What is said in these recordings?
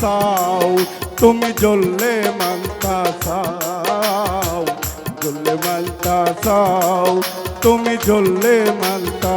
Sao তুমি জ্বললে মানতা চাও জ্বললে মানতা চাও তুমি জ্বললে মান্তা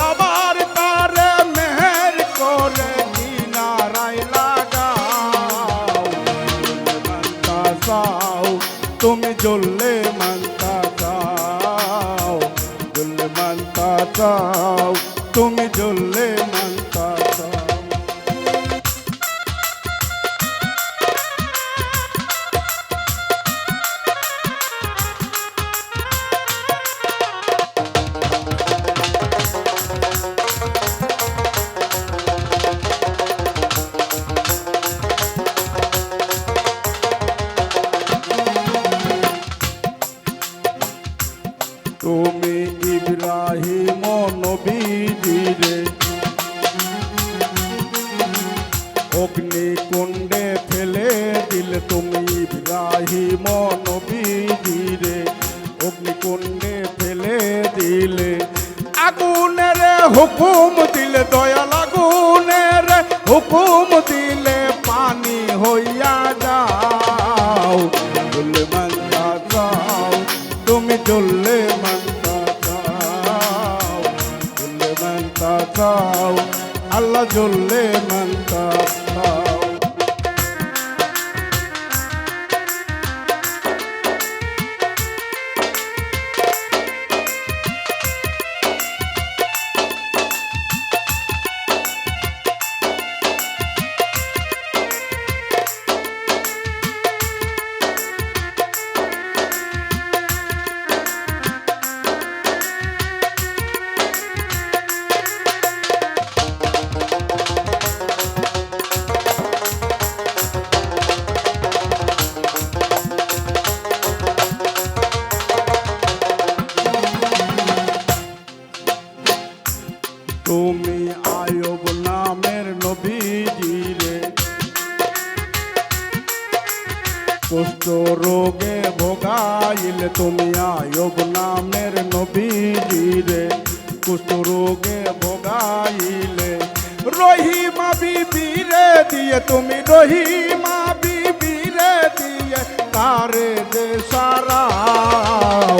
অগ্নিকুণ্ডে ফেলে দিলে তুমি ইব্রাহিম নবীজিরে অগ্নিকুণ্ডে ফেলে দিলে আগুনের হুকুম দিলে, দয়াল আগুনের হুকুম দিলে পানি হইয়া যাও। বলে মান্তা যাও তুমি জ্বললে মান্তা চাও জ্বললে মান্তা চাও আল্লাহ জ্বললে ভোগাইলে তুমি আয়োগ নামের নবীজিরে কুষ্ঠ রোগে ভোগাইলে। রহিমা বিবিরে দিয়ে, তুমি রহিমা বিবিরে দিয়ে, তারে দে সারাও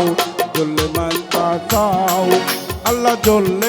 জল মানতা চাও আল্লাহ জলে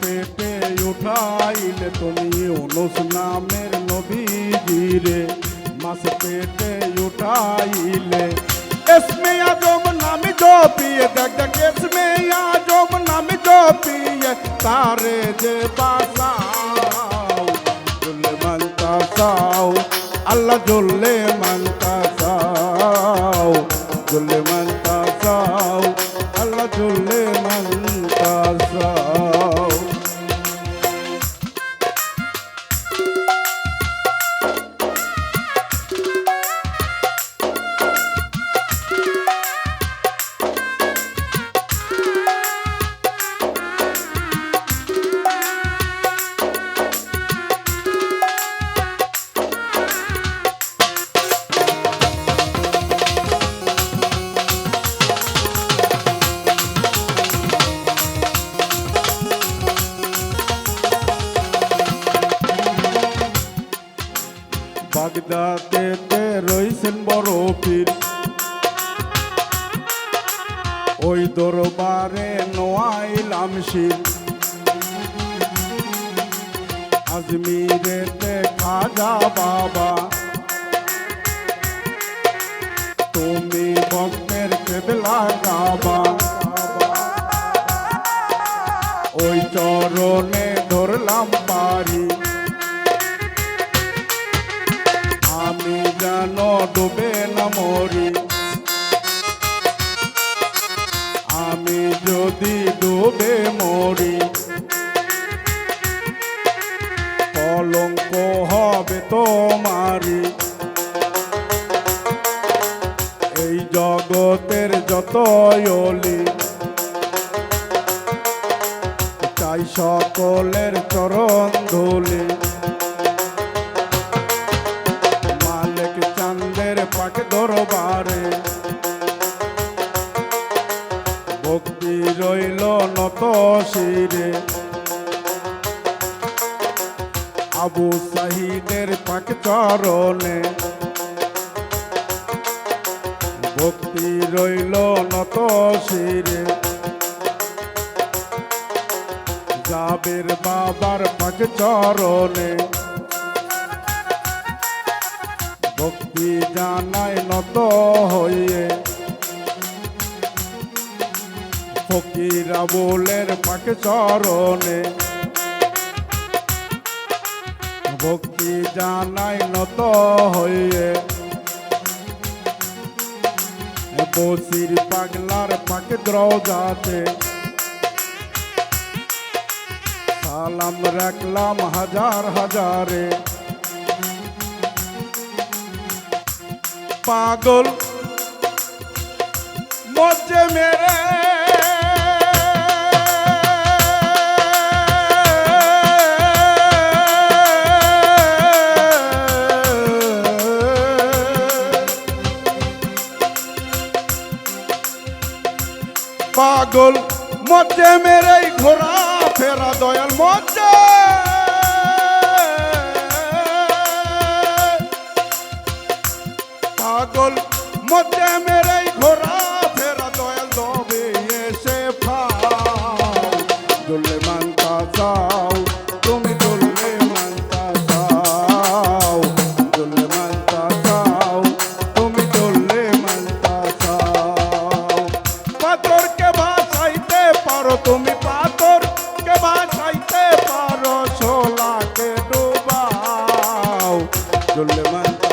পেটে উঠাইলে তুমি ইউনুস নামের নবীজিরে মাস পেটে উঠাইলে, এসমে আজম নামে জপিয়ে, দেখ দেখ এসমে আজম নামে জপিয়ে, তারে যে বাসাও মানতা চাও আল্লাহ জলে মানতা চাও জলে ময়দাতে রইছেন বড় পীর। ওই দরবারে নোয়াইলাম শির। আজমিরেতে খাজা বাবা মরি। আমি যদি ডুবে মরি, কলঙ্ক হবে তোমারি এই জগতের যত অলি, চাই সকলের চরণ ধুলি। ভক্তি রইল নত শিরে। আবু সাহিদের পাক চরণে। ভক্তি রইল নত শিরে। জাবের বাবার পাক চরণে। ভক্তি জানায় নত হইয়ে। ফকির আবুলের পাক চরণে। ভক্তি জানাই নত হইয়ে? বসির পাগলার পাক দ্রজাতে। সালাম রাখলাম হাজার হাজারে। পাগল, মজ্জে মেরে মজ্জে মেরে ঘোরা ফেরা দয়াল মধ্যে জুলমান